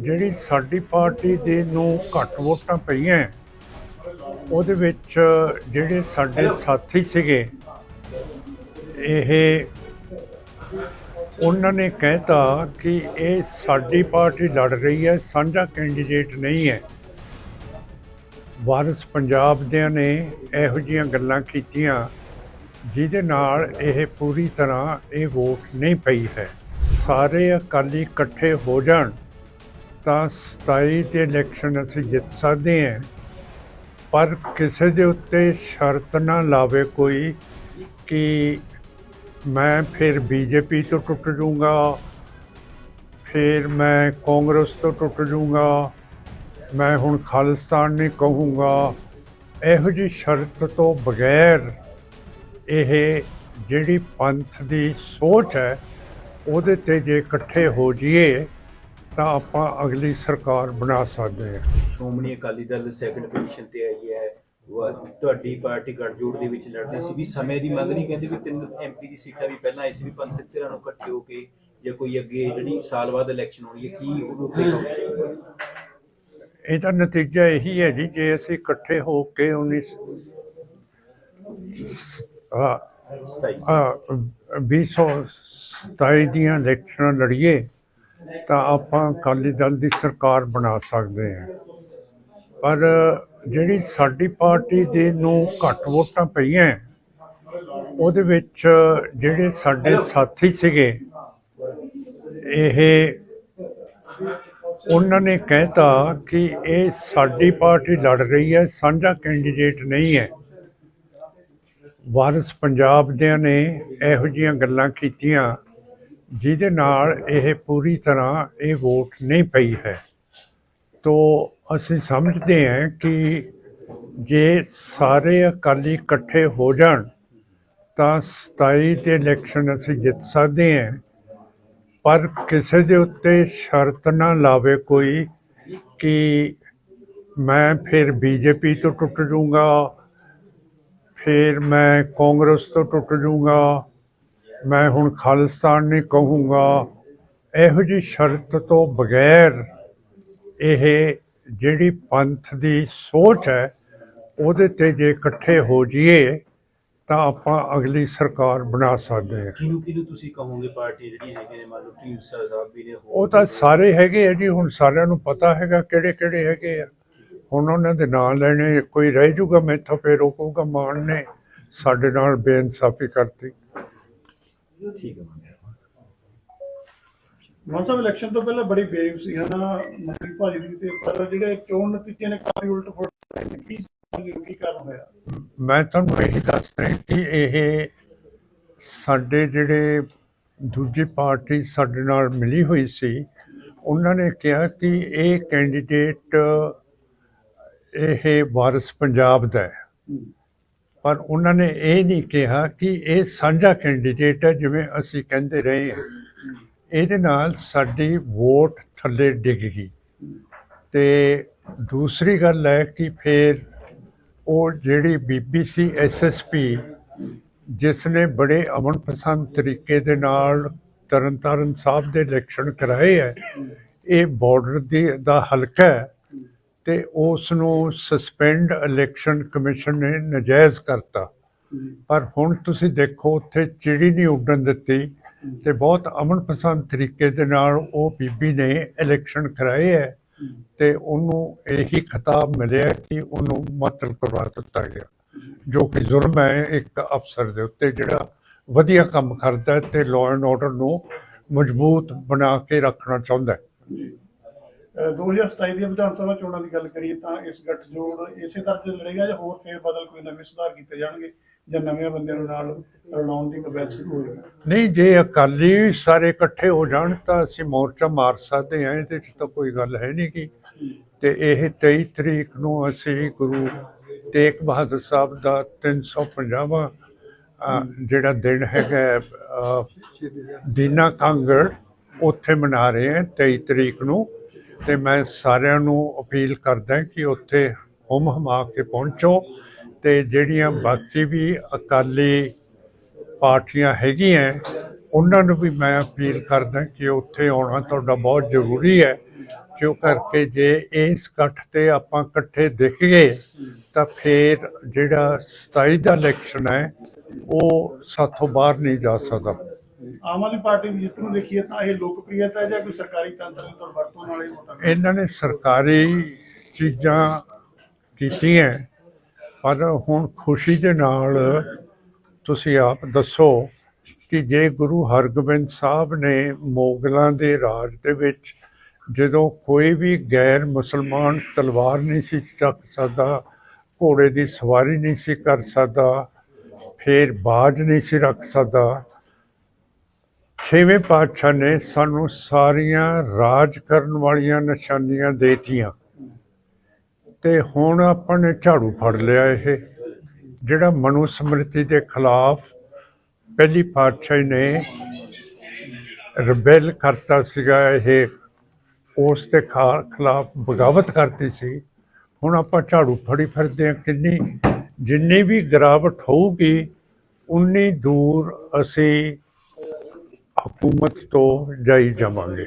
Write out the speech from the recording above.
ਜਿਹੜੀ ਸਾਡੀ ਪਾਰਟੀ ਦੇ ਨੂੰ ਘੱਟ ਵੋਟਾਂ ਪਈਆਂ ਉਹਦੇ ਵਿੱਚ ਜਿਹੜੇ ਸਾਡੇ ਸਾਥੀ ਸੀਗੇ ਇਹ ਉਹਨਾਂ ਨੇ ਕਹਿਤਾ ਕਿ ਇਹ ਸਾਡੀ ਪਾਰਟੀ ਲੜ ਰਹੀ ਹੈ ਸਾਂਝਾ ਕੈਂਡੀਡੇਟ ਨਹੀਂ ਹੈ। ਵਾਰਿਸ ਪੰਜਾਬ ਦੇ ਨੇ ਇਹੋ ਜਿਹੀਆਂ ਗੱਲਾਂ ਕੀਤੀਆਂ ਜਿਹਦੇ ਨਾਲ ਇਹ ਪੂਰੀ ਤਰ੍ਹਾਂ ਇਹ ਵੋਟ ਨਹੀਂ ਪਈ ਹੈ। ਸਾਰੇ ਅਕਾਲੀ ਇਕੱਠੇ ਹੋ ਜਾਣ। ਤਾਂ 27 'ਤੇ ਇਲੈਕਸ਼ਨ ਅਸੀਂ ਜਿੱਤ ਸਕਦੇ ਹਾਂ। ਪਰ ਕਿਸੇ ਦੇ ਉੱਤੇ ਸ਼ਰਤ ਨਾ ਲਾਵੇ ਕੋਈ ਕਿ ਮੈਂ ਫਿਰ ਬੀਜੇਪੀ ਤੋਂ ਟੁੱਟ ਜਾਊਂਗਾ, ਫਿਰ ਮੈਂ ਕਾਂਗਰਸ ਤੋਂ ਟੁੱਟ ਜਾਊਂਗਾ, ਮੈਂ ਹੁਣ ਖਾਲਿਸਤਾਨ ਨਹੀਂ ਕਹੂੰਗਾ। ਇਹੋ ਜਿਹੀ ਸ਼ਰਤ ਤੋਂ ਬਗੈਰ ਇਹ ਜਿਹੜੀ ਪੰਥ ਦੀ ਸੋਚ ਹੈ, ਉਹਦੇ ਤੇ ਜੇ ਇਕੱਠੇ ਹੋ ਜਾਈਏ ਤਾਂ ਆਪਾਂ ਅਗਲੀ ਸਰਕਾਰ ਬਣਾ ਸਕਦੇ ਹਾਂ। ਸ਼੍ਰੋਮਣੀ ਅਕਾਲੀ ਦਲ ਸੈਕੰਡ ਪੋਜੀਸ਼ਨ ਤੇ ਆਈ ਹੈ। ਵਾ- ਤੁਹਾਡੀ ਪਾਰਟੀ ਗੱਠਜੋੜ ਦੇ ਵਿੱਚ ਲੜਦੀ ਸੀ। ਵੀ ਸਮੇਂ ਦੀ ਮੰਗ ਨਹੀਂ ਕਹਿੰਦੇ ਵੀ ਤਿੰਨ ਐਮਪੀ ਦੀ ਸੀਟਾਂ ਵੀ ਪਹਿਲਾਂ ਆਈ ਸੀ ਵੀ ਪੰਥਕ ਧਿਰਾਂ ਨੂੰ ਇਕੱਠੇ ਹੋ ਕੇ ਜਾਂ ਕੋਈ ਅੱਗੇ ਜਿਹੜੀ ਸਾਲ ਬਾਅਦ ਇਲੈਕਸ਼ਨ ਹੋਣੀ ਹੈ ਕੀ ਉਹਨੂੰ ਉੱਤੇ ਕੰਮ ਚਾਹੀਦਾ ਇਹਦਾ ਨਤੀਜਾ ਇਹੀ ਹੈ ਜੀ ਜੇ ਅਸੀਂ ਇਕੱਠੇ ਹੋ ਕੇ 19 ਆ ਸਤਾਈ। ਆ 2027 ਦੀਆਂ ਇਲੈਕਸ਼ਨਾਂ ਲੜੀਏ ਤਾਂ ਆਪਾਂ ਅਕਾਲੀ ਦਲ ਦੀ ਸਰਕਾਰ ਬਣਾ ਸਕਦੇ ਹਾਂ। ਪਰ ਜਿਹੜੀ ਸਾਡੀ ਪਾਰਟੀ ਦੇ ਨੂੰ ਘੱਟ ਵੋਟਾਂ ਪਈਆਂ, ਉਹਦੇ ਵਿੱਚ ਜਿਹੜੇ ਸਾਡੇ ਸਾਥੀ ਸੀਗੇ, ਇਹ ਉਹਨਾਂ ਨੇ ਕਹਿਤਾ ਕਿ ਇਹ ਸਾਡੀ ਪਾਰਟੀ ਲੜ ਰਹੀ ਹੈ, ਸਾਂਝਾ ਕੈਂਡੀਡੇਟ ਨਹੀਂ ਹੈ। ਵਾਰਿਸ ਪੰਜਾਬ ਦੇ ਨੇ ਇਹੋ ਜਿਹੀਆਂ ਗੱਲਾਂ ਕੀਤੀਆਂ। ਜਿਹਦੇ ਨਾਲ ਇਹ ਪੂਰੀ ਤਰ੍ਹਾਂ ਇਹ ਵੋਟ ਨਹੀਂ ਪਈ ਹੈ। ਤੋ ਅਸੀਂ ਸਮਝਦੇ ਹਾਂ ਕਿ ਜੇ ਸਾਰੇ ਅਕਾਲੀ ਇਕੱਠੇ ਹੋ ਜਾਣ, ਤਾਂ 27 'ਤੇ ਇਲੈਕਸ਼ਨ ਅਸੀਂ ਜਿੱਤ ਸਕਦੇ ਹਾਂ। ਪਰ ਕਿਸੇ ਦੇ ਉੱਤੇ ਸ਼ਰਤ ਨਾ ਲਾਵੇ ਕੋਈ ਕਿ ਮੈਂ ਫਿਰ ਬੀਜੇਪੀ ਤੋਂ ਟੁੱਟ ਜਾਊਂਗਾ, ਫਿਰ ਮੈਂ ਕਾਂਗਰਸ ਤੋਂ ਟੁੱਟ ਜਾਊਂਗਾ ਮੈਂ ਹੁਣ ਖਾਲਿਸਤਾਨ ਨਹੀਂ ਕਹੂੰਗਾ। ਇਹੋ ਜਿਹੀ ਸ਼ਰਤ ਤੋਂ ਬਗੈਰ ਇਹ ਜਿਹੜੀ ਪੰਥ ਦੀ ਸੋਚ ਹੈ ਉਹਦੇ ਤੇ ਜੇ ਇਕੱਠੇ ਹੋ ਜਾਈਏ ਤਾਂ ਆਪਾਂ ਅਗਲੀ ਸਰਕਾਰ ਬਣਾ ਸਕਦੇ ਹਾਂ। ਕਿਹਨੂੰ ਕਿਹਨੂੰ ਤੁਸੀਂ ਕਹੋਗੇ ਪਾਰਟੀ ਜਿਹੜੀਆਂ ਹੈਗੀਆਂ ਨੇ? ਮੰਨ ਲਓ ਢੀਂਡਸਾ ਸਾਹਿਬ ਵੀ ਨੇ ਉਹ ਤਾਂ ਸਾਰੇ ਹੈਗੇ ਆ ਜੀ ਹੁਣ ਸਾਰਿਆਂ ਨੂੰ ਪਤਾ ਹੈਗਾ ਕਿਹੜੇ ਕਿਹੜੇ ਹੈਗੇ ਆ। ਹੁਣ ਉਹਨਾਂ ਦੇ ਨਾਂ ਲੈਣੇ ਕੋਈ ਰਹਿ ਜੂਗਾ ਮੈਥੋਂ ਫੇਰ ਉਹ ਕਹੂਗਾ ਮਾਨ ਨੇ ਸਾਡੇ ਨਾਲ ਬੇਇਨਸਾਫੀ ਕਰਤੀ। ਠੀਕ ਹੈ ਮੰਨ ਸਾਹਿਬ ਇਲੈਕਸ਼ਨ ਤੋਂ ਪਹਿਲਾਂ ਬੜੀ ਵੇਵ ਸੀ ਹਨਾ? ਮੰਤਰੀ ਭਾਜੀ ਦੀ ਤੇ ਪਰ ਜਿਹੜੇ ਚੋਣ ਨਤੀਜੇ ਨੇ ਕਾਫੀ ਉਲਟ ਫੁਲਟ। ਕੀ ਕੀ ਕਾਰਨ ਹੋਇਆ? ਮੈਂ ਤੁਹਾਨੂੰ ਇਹੀ ਦੱਸਦਾ ਕਿ ਇਹ ਸਾਡੇ ਜਿਹੜੇ ਦੂਜੀ ਪਾਰਟੀ ਸਾਡੇ ਨਾਲ ਮਿਲੀ ਹੋਈ ਸੀ ਉਹਨਾਂ ਨੇ ਕਿਹਾ ਕਿ ਇਹ ਕੈਂਡੀਡੇਟ ਇਹ ਵਾਰਿਸ ਪੰਜਾਬ ਦਾ ਹੈ। ਪਰ ਉਹਨਾਂ ਨੇ ਇਹ ਨਹੀਂ ਕਿਹਾ ਕਿ ਇਹ ਸਾਂਝਾ ਕੈਂਡੀਡੇਟ ਹੈ ਜਿਵੇਂ ਅਸੀਂ ਕਹਿੰਦੇ ਰਹੇ ਹਾਂ। ਇਹਦੇ ਨਾਲ ਸਾਡੀ ਵੋਟ ਥੱਲੇ ਡਿੱਗ ਗਈ। ਤੇ ਦੂਸਰੀ ਗੱਲ ਹੈ ਕਿ ਫਿਰ ਉਹ ਜਿਹੜੀ ਬੀਬੀਸੀ ਐਸਐਸਪੀ ਜਿਸ ਨੇ ਬੜੇ ਅਮਨ ਪਸੰਦ ਤਰੀਕੇ ਦੇ ਨਾਲ ਤਰਨਤਾਰਨ ਸਾਹਿਬ ਦੇ ਇਲੈਕਸ਼ਨ ਕਰਾਏ ਹੈ, ਇਹ ਬਾਰਡਰ ਦੀ ਦਾ ਹਲਕਾ ਹੈ। ਤੇ ਉਸ ਨੂੰ ਸਸਪੈਂਡ ਇਲੈਕਸ਼ਨ ਕਮਿਸ਼ਨ ਨੇ ਨਜਾਇਜ਼ ਕਰਤਾ। ਪਰ ਹੁਣ ਤੁਸੀਂ ਦੇਖੋ ਉੱਥੇ ਚਿੜੀ ਨਹੀਂ ਉੱਡਣ ਦਿੱਤੀ ਤੇ ਬਹੁਤ ਅਮਨ ਪਸੰਦ ਤਰੀਕੇ ਦੇ ਨਾਲ ਉਹ ਬੀਬੀ ਨੇ ਇਲੈਕਸ਼ਨ ਕਰਾਏ ਹੈ ਤੇ ਉਹਨੂੰ ਇਹੀ ਖਿਤਾਬ ਮਿਲਿਆ ਕਿ ਉਹਨੂੰ ਮੁਅੱਤਲ ਕਰਵਾ ਦਿੱਤਾ ਗਿਆ ਜੋ ਕਿ ਜ਼ੁਲਮ ਹੈ ਇੱਕ ਅਫਸਰ ਦੇ ਉੱਤੇ ਜਿਹੜਾ ਵਧੀਆ ਕੰਮ ਕਰਦਾ ਤੇ ਲਾਅ ਐਂਡ ਆਰਡਰ ਨੂੰ ਮਜ਼ਬੂਤ ਬਣਾ ਕੇ ਰੱਖਣਾ ਚਾਹੁੰਦਾ ਹੈ। 2027 ਦੀਆਂ ਵਿਧਾਨ ਸਭਾ ਚੋਣਾਂ ਦੀ ਗੱਲ ਕਰੀਏ ਤਾਂ ਇਸ ਗੱਠਜੋੜ ਇਸੇ ਤਰ੍ਹਾਂ ਤੇ ਲੜੇਗਾ ਜਾਂ ਹੋਰ ਫੇਰ ਬਦਲ ਕੋਈ ਨਵੇਂ ਸੁਧਾਰ ਕੀਤੇ ਜਾਣਗੇ ਜਾਂ ਨਵੇਂ ਬੰਦਿਆਂ ਨੂੰ ਨਾਲ ਰਲਾਉਣ ਦੀ ਕਵਾਇਦ ਸ਼ੁਰੂ ਹੋਏਗੀ ਨਹੀਂ ਜੇ ਅਕਾਲੀ ਸਾਰੇ ਇਕੱਠੇ ਹੋ ਜਾਣ ਤਾਂ ਅਸੀਂ ਮੋਰਚਾ ਮਾਰ ਸਕਦੇ ਹਾਂ ਇਹਦੇ 'ਚ ਤਾਂ ਕੋਈ ਗੱਲ ਹੈ ਨਹੀਂ ਕਿ ਤੇ ਇਹ 23 ਤਰੀਕ ਨੂੰ ਅਸੀਂ ਗੁਰੂ ਤੇਗ ਬਹਾਦਰ ਸਾਹਿਬ ਦਾ 350ਵਾਂ ਅ, ਜਿਹੜਾ ਦਿਨ ਹੈਗਾ ਦੀਨਾ ਕਾਂਗੜ ਉੱਥੇ ਮਨਾ ਰਹੇ ਹਾਂ 23 ਤਰੀਕ ਨੂੰ। ਤੇ ਮੈਂ ਸਾਰਿਆਂ ਨੂੰ ਅਪੀਲ ਕਰਦਾ ਕਿ ਉੱਥੇ ਹੁਮ ਹਮਾ ਕੇ ਪਹੁੰਚੋ ਤੇ ਜਿਹੜੀਆਂ ਬਾਕੀ ਵੀ ਅਕਾਲੀ ਪਾਰਟੀਆਂ ਹੈਗੀਆਂ, ਉਹਨਾਂ ਨੂੰ ਵੀ ਮੈਂ ਅਪੀਲ ਕਰਦਾ ਕਿ ਉੱਥੇ ਆਉਣਾ ਤੁਹਾਡਾ ਬਹੁਤ ਜ਼ਰੂਰੀ ਹੈ, ਕਿਉਂ ਕਰਕੇ ਜੇ ਇਸ ਇਕੱਠ ਤੇ ਆਪਾਂ ਇਕੱਠੇ ਦਿਖ ਗਏ ਤਾਂ ਫਿਰ ਜਿਹੜਾ 27 ਦਾ ਇਲੈਕਸ਼ਨ ਹੈ, ਉਹ ਸਾਥੋਂ ਬਾਹਰ ਨਹੀਂ ਜਾ ਸਕਦਾ। ਆਮ ਆਦਮੀ ਪਾਰਟੀ ਦੀ ਜਿੱਤ ਨੂੰ ਦੇਖੀਏ ਤਾਂ ਇਹ ਲੋਕਪ੍ਰਿਯਤਾ ਜਾਂ ਕੋਈ ਸਰਕਾਰੀ ਤੰਤਰ ਦੀ ਤੌਰ ਨਾਲ ਇਹ ਵੋਟਾਂ ਇਹਨਾਂ ਨੇ ਸਰਕਾਰੀ ਚੀਜ਼ਾਂ ਕੀਤੀਆਂ, ਪਰ ਹੁਣ ਖੁਸ਼ੀ ਦੇ ਨਾਲ ਤੁਸੀਂ ਆਪ ਦੱਸੋ ਕਿ ਜੇ ਗੁਰੂ ਹਰਗੋਬਿੰਦ ਸਾਹਿਬ ਨੇ ਮੋਗਲਾਂ ਦੇ ਰਾਜ ਦੇ ਵਿੱਚ ਜਦੋਂ ਕੋਈ ਵੀ ਗੈਰ ਮੁਸਲਮਾਨ ਤਲਵਾਰ ਨਹੀਂ ਸੀ ਚੱਕ ਸਕਦਾ, ਘੋੜੇ ਦੀ ਸਵਾਰੀ ਨਹੀਂ ਸੀ ਕਰ ਸਕਦਾ, ਫਿਰ ਬਾਜ ਨਹੀਂ ਸੀ ਰੱਖ ਸਕਦਾ ਛੇਵੇਂ ਪਾਤਸ਼ਾਹ ਨੇ ਸਾਨੂੰ ਸਾਰੀਆਂ ਰਾਜ ਕਰਨ ਵਾਲੀਆਂ ਨਿਸ਼ਾਨੀਆਂ ਦੇਤੀਆਂ। ਤੇ ਹੁਣ ਆਪਾਂ ਨੇ ਝਾੜੂ ਫੜ ਲਿਆ ਇਹ। ਜਿਹੜਾ ਮਨੂ ਸਮ੍ਰਿਤੀ ਦੇ ਖਿਲਾਫ ਪਹਿਲੀ ਪਾਤਸ਼ਾਹੀ ਨੇ ਰਬੈਲ ਕਰਤਾ ਸੀਗਾ ਇਹ, ਉਸ ਦੇ ਖਾ- ਖਿਲਾਫ ਬਗਾਵਤ ਕਰਤੀ ਸੀ। ਹੁਣ ਆਪਾਂ ਝਾੜੂ ਫੜੀ ਫਿਰਦੇ ਹਾਂ, ਕਿੰਨੀ, ਜਿੰਨੀ ਵੀ ਗਿਰਾਵਟ ਹੋਊਗੀ, ਉਨੀ ਦੂਰ ਅਸੀਂ हुकूमत तो जाई जमांगे